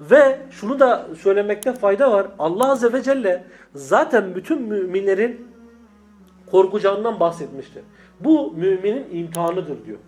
Ve şunu da söylemekte fayda var. Allah Azze ve Celle zaten bütün müminlerin korkacağından bahsetmiştir. Bu müminin imtihanıdır diyor.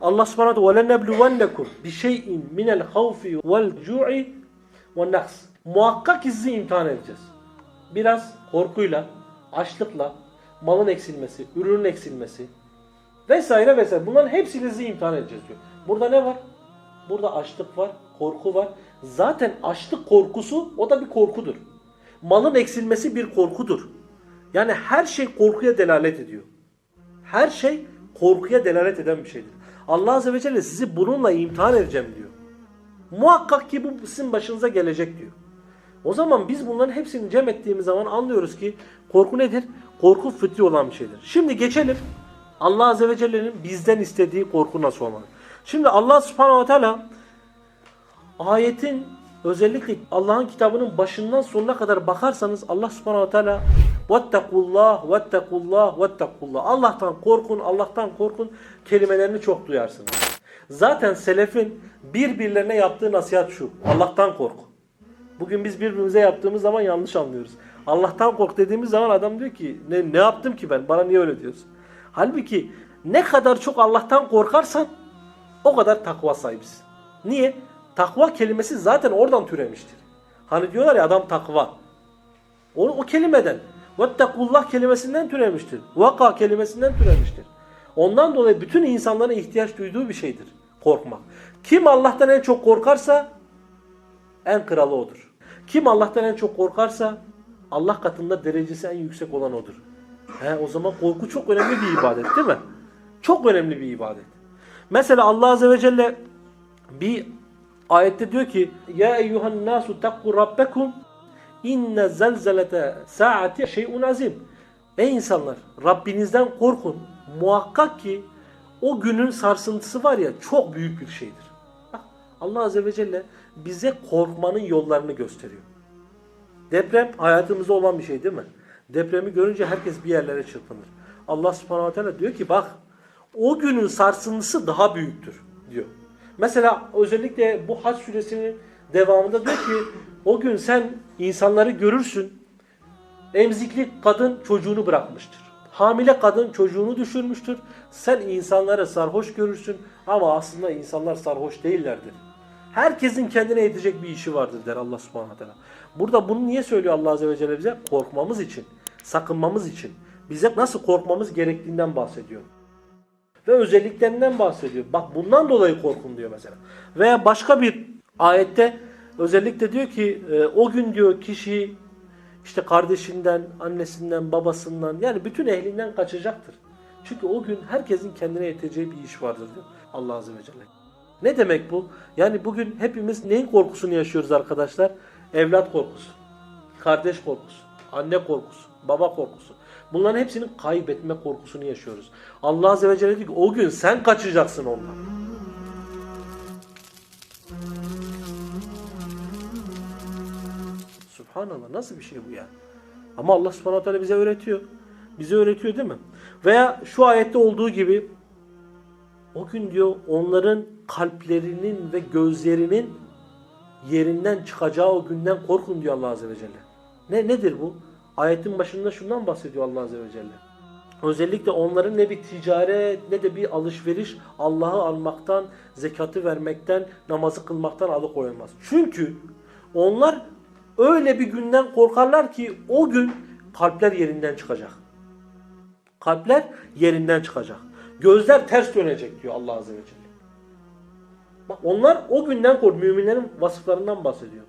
Allah subhanahu ve lenebluvennekum bi şey'in minel havfi vel cu'i ve naks. Muhakkak sizi imtihan edeceğiz. Biraz korkuyla, açlıkla, malın eksilmesi, ürünün eksilmesi vesaire vesaire. Bunların hepsini sizi imtihan edeceğiz diyor. Burada ne var? Burada açlık var, korku var. Zaten açlık korkusu o da bir korkudur. Malın eksilmesi bir korkudur. Yani her şey korkuya delalet ediyor. Her şey korkuya delalet eden bir şeydir. Allah Azze ve Celle sizi bununla imtihan edeceğim diyor. Muhakkak ki bu sizin başınıza gelecek diyor. O zaman biz bunların hepsini cem ettiğimiz zaman anlıyoruz ki korku nedir? Korku fıtri olan bir şeydir. Şimdi geçelim Allah Azze ve Celle'nin bizden istediği korku nasıl olmalı? Şimdi Allah Subhanahu ve Teala ayetin özellikle Allah'ın kitabının başından sonuna kadar bakarsanız Allah Subhanahu Teala Vettekullah, vettekullah, vettekullah. Allah'tan korkun, Allah'tan korkun kelimelerini çok duyarsınız. Zaten selefin birbirlerine yaptığı nasihat şu. Allah'tan kork. Bugün biz birbirimize yaptığımız zaman yanlış anlıyoruz. Allah'tan kork dediğimiz zaman adam diyor ki ne, ne yaptım ki ben? Bana niye öyle diyorsun? Halbuki ne kadar çok Allah'tan korkarsan o kadar takva sahibisin. Niye? Takva kelimesi zaten oradan türemiştir. Hani diyorlar ya adam takva. O, o kelimeden. Vettekullah kelimesinden türemiştir. Vaka kelimesinden türemiştir. Ondan dolayı bütün insanların ihtiyaç duyduğu bir şeydir korkmak. Kim Allah'tan en çok korkarsa en kralı odur. Kim Allah'tan en çok korkarsa Allah katında derecesi en yüksek olan odur. He, o zaman korku çok önemli bir ibadet değil mi? Çok önemli bir ibadet. Mesela Allah Azze ve Celle bir ayette diyor ki Ya eyyuhan nasu takku rabbekum inne zelzelete saati şeyun azim. Ey insanlar Rabbinizden korkun. Muhakkak ki o günün sarsıntısı var ya çok büyük bir şeydir. Allah Azze ve Celle bize korkmanın yollarını gösteriyor. Deprem hayatımızda olan bir şey değil mi? Depremi görünce herkes bir yerlere çırpınır. Allah subhanahu teala diyor ki bak o günün sarsıntısı daha büyüktür diyor. Mesela özellikle bu Hac suresinin devamında diyor ki o gün sen insanları görürsün. Emzikli kadın çocuğunu bırakmıştır. Hamile kadın çocuğunu düşürmüştür. Sen insanları sarhoş görürsün ama aslında insanlar sarhoş değillerdir. Herkesin kendine yetecek bir işi vardır der Allah subhanahu wa ta'ala. Burada bunu niye söylüyor Allah azze ve celle bize? Korkmamız için, sakınmamız için. Bize nasıl korkmamız gerektiğinden bahsediyor. Ve özelliklerinden bahsediyor. Bak bundan dolayı korkun diyor mesela. Veya başka bir ayette özellikle diyor ki e, o gün diyor kişi işte kardeşinden, annesinden, babasından yani bütün ehlinden kaçacaktır. Çünkü o gün herkesin kendine yeteceği bir iş vardır diyor Allah Azze ve Celle. Ne demek bu? Yani bugün hepimiz neyin korkusunu yaşıyoruz arkadaşlar? Evlat korkusu, kardeş korkusu, anne korkusu, baba korkusu. Bunların hepsinin kaybetme korkusunu yaşıyoruz. Allah Azze ve Celle diyor ki o gün sen kaçacaksın ondan. Subhanallah nasıl bir şey bu ya? Ama Allah subhanahu teala bize öğretiyor. Bize öğretiyor değil mi? Veya şu ayette olduğu gibi o gün diyor onların kalplerinin ve gözlerinin yerinden çıkacağı o günden korkun diyor Allah Azze ve Celle. Ne nedir bu? Ayetin başında şundan bahsediyor Allah Azze ve Celle. Özellikle onların ne bir ticaret ne de bir alışveriş Allah'ı almaktan, zekatı vermekten, namazı kılmaktan alıkoyulmaz. Çünkü onlar öyle bir günden korkarlar ki o gün kalpler yerinden çıkacak. Kalpler yerinden çıkacak. Gözler ters dönecek diyor Allah Azze ve Celle. Bak onlar o günden kork. Müminlerin vasıflarından bahsediyor.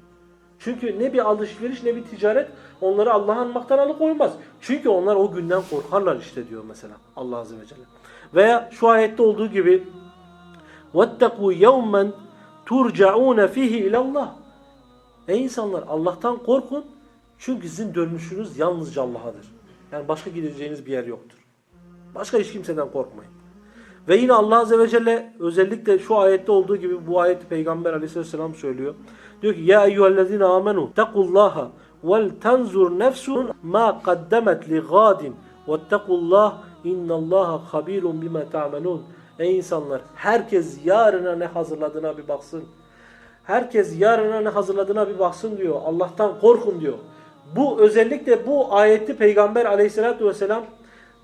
Çünkü ne bir alışveriş ne bir ticaret onları Allah'a anmaktan alıkoymaz. Çünkü onlar o günden korkarlar işte diyor mesela Allah Azze ve Celle. Veya şu ayette olduğu gibi وَاتَّقُوا يَوْمًا تُرْجَعُونَ ف۪يهِ اِلَى اللّٰهِ Ey insanlar Allah'tan korkun çünkü sizin dönüşünüz yalnızca Allah'adır. Yani başka gideceğiniz bir yer yoktur. Başka hiç kimseden korkmayın. Ve yine Allah Azze ve Celle özellikle şu ayette olduğu gibi bu ayeti Peygamber Aleyhisselam söylüyor. Diyor ki Ya eyyühellezine amenu tekullaha vel tenzur nefsun ma kaddemet li gadin vettekullah innallaha habirun bima ta'melun. Ey insanlar herkes yarına ne hazırladığına bir baksın. Herkes yarına ne hazırladığına bir baksın diyor. Allah'tan korkun diyor. Bu özellikle bu ayeti Peygamber aleyhissalatü vesselam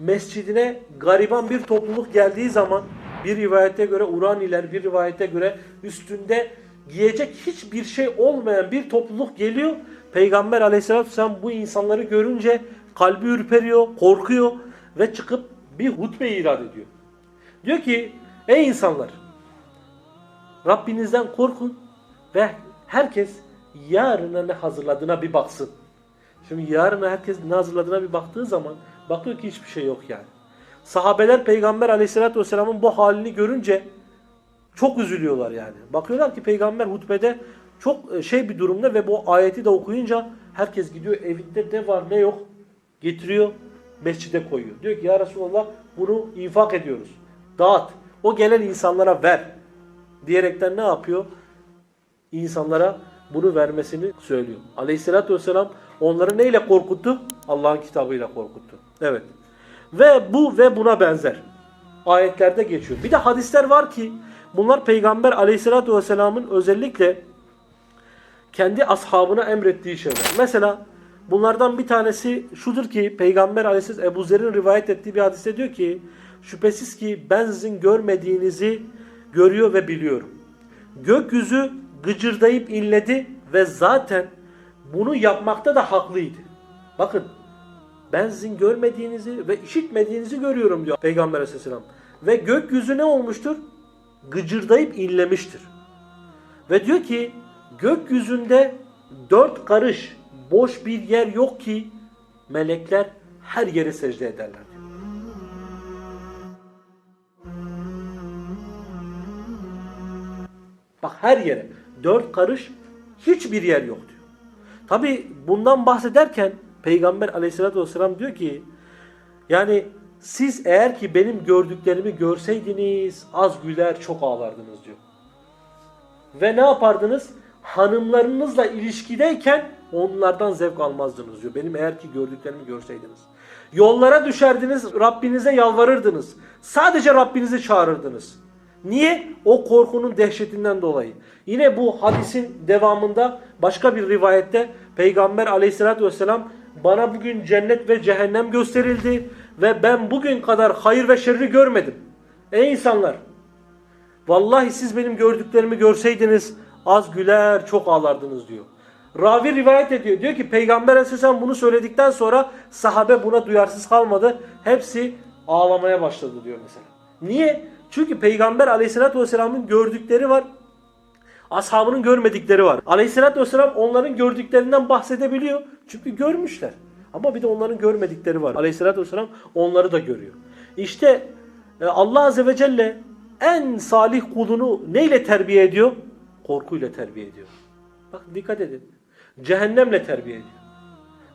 mescidine gariban bir topluluk geldiği zaman bir rivayete göre Uraniler, bir rivayete göre üstünde giyecek hiçbir şey olmayan bir topluluk geliyor. Peygamber aleyhissalatü vesselam bu insanları görünce kalbi ürperiyor, korkuyor ve çıkıp bir hutbe irad ediyor. Diyor ki ey insanlar Rabbinizden korkun ve herkes yarına ne hazırladığına bir baksın. Şimdi yarına herkes ne hazırladığına bir baktığı zaman bakıyor ki hiçbir şey yok yani. Sahabeler Peygamber aleyhissalatü vesselamın bu halini görünce çok üzülüyorlar yani. Bakıyorlar ki peygamber hutbede çok e, şey bir durumda ve bu ayeti de okuyunca herkes gidiyor evinde ne var ne yok getiriyor mescide koyuyor. Diyor ki ya Resulallah bunu infak ediyoruz. Dağıt. O gelen insanlara ver. Diyerekten ne yapıyor? İnsanlara bunu vermesini söylüyor. Aleyhissalatü vesselam onları neyle korkuttu? Allah'ın kitabıyla korkuttu. Evet. Ve bu ve buna benzer. Ayetlerde geçiyor. Bir de hadisler var ki bunlar Peygamber aleyhissalatü vesselamın özellikle kendi ashabına emrettiği şeyler. Mesela bunlardan bir tanesi şudur ki Peygamber aleyhisselatü Ebu Zer'in rivayet ettiği bir hadiste diyor ki şüphesiz ki ben sizin görmediğinizi görüyor ve biliyorum. Gökyüzü gıcırdayıp inledi ve zaten bunu yapmakta da haklıydı. Bakın ben sizin görmediğinizi ve işitmediğinizi görüyorum diyor Peygamber aleyhisselam. Ve gökyüzü ne olmuştur? Gıcırdayıp inlemiştir. Ve diyor ki gökyüzünde dört karış boş bir yer yok ki melekler her yere secde ederler. Bak her yere dört karış hiçbir yer yok diyor. Tabi bundan bahsederken Peygamber aleyhissalatü vesselam diyor ki yani siz eğer ki benim gördüklerimi görseydiniz az güler çok ağlardınız diyor. Ve ne yapardınız? Hanımlarınızla ilişkideyken onlardan zevk almazdınız diyor. Benim eğer ki gördüklerimi görseydiniz. Yollara düşerdiniz, Rabbinize yalvarırdınız. Sadece Rabbinizi çağırırdınız. Niye? O korkunun dehşetinden dolayı. Yine bu hadisin devamında başka bir rivayette Peygamber aleyhissalatü vesselam bana bugün cennet ve cehennem gösterildi ve ben bugün kadar hayır ve şerri görmedim. Ey insanlar! Vallahi siz benim gördüklerimi görseydiniz az güler çok ağlardınız diyor. Ravi rivayet ediyor. Diyor ki Peygamber Aleyhisselam bunu söyledikten sonra sahabe buna duyarsız kalmadı. Hepsi ağlamaya başladı diyor mesela. Niye? Çünkü Peygamber Aleyhisselatü Vesselam'ın gördükleri var. Ashabının görmedikleri var. Aleyhisselatü Vesselam onların gördüklerinden bahsedebiliyor. Çünkü görmüşler. Ama bir de onların görmedikleri var. Aleyhisselatü Vesselam onları da görüyor. İşte e, Allah Azze ve Celle en salih kulunu neyle terbiye ediyor? Korkuyla terbiye ediyor. Bak dikkat edin. Cehennemle terbiye ediyor.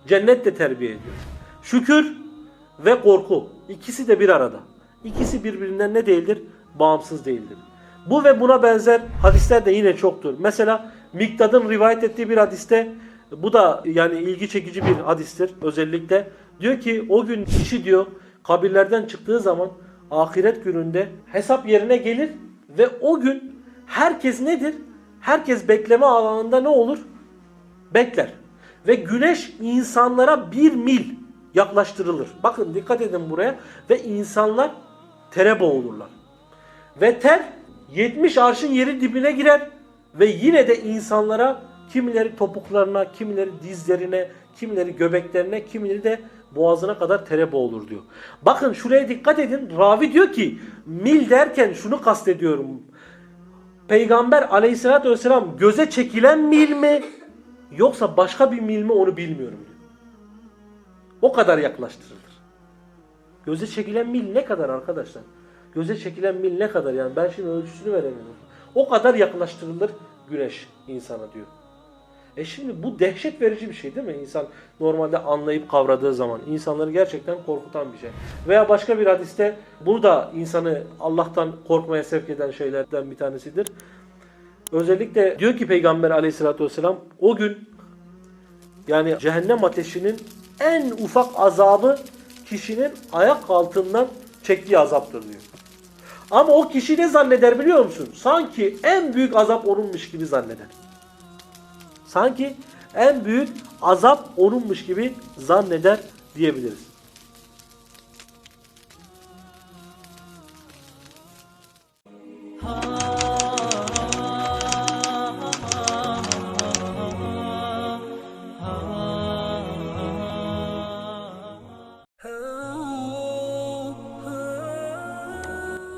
Cennetle terbiye ediyor. Şükür ve korku. ikisi de bir arada. İkisi birbirinden ne değildir? Bağımsız değildir. Bu ve buna benzer hadisler de yine çoktur. Mesela Miktad'ın rivayet ettiği bir hadiste bu da yani ilgi çekici bir hadistir özellikle. Diyor ki o gün kişi diyor kabirlerden çıktığı zaman ahiret gününde hesap yerine gelir ve o gün herkes nedir? Herkes bekleme alanında ne olur? Bekler. Ve güneş insanlara bir mil yaklaştırılır. Bakın dikkat edin buraya. Ve insanlar tere boğulurlar. Ve ter 70 arşın yeri dibine girer. Ve yine de insanlara kimileri topuklarına, kimileri dizlerine, kimileri göbeklerine, kimileri de boğazına kadar tere boğulur diyor. Bakın şuraya dikkat edin. Ravi diyor ki mil derken şunu kastediyorum. Peygamber aleyhissalatü vesselam göze çekilen mil mi yoksa başka bir mil mi onu bilmiyorum diyor. O kadar yaklaştırılır. Göze çekilen mil ne kadar arkadaşlar? Göze çekilen mil ne kadar yani ben şimdi ölçüsünü veremiyorum. O kadar yaklaştırılır güneş insana diyor. E şimdi bu dehşet verici bir şey değil mi? İnsan normalde anlayıp kavradığı zaman insanları gerçekten korkutan bir şey. Veya başka bir hadiste bunu da insanı Allah'tan korkmaya sevk eden şeylerden bir tanesidir. Özellikle diyor ki Peygamber aleyhissalatü vesselam o gün yani cehennem ateşinin en ufak azabı kişinin ayak altından çektiği azaptır diyor. Ama o kişi ne zanneder biliyor musun? Sanki en büyük azap onunmuş gibi zanneder. Sanki en büyük azap onunmuş gibi zanneder diyebiliriz.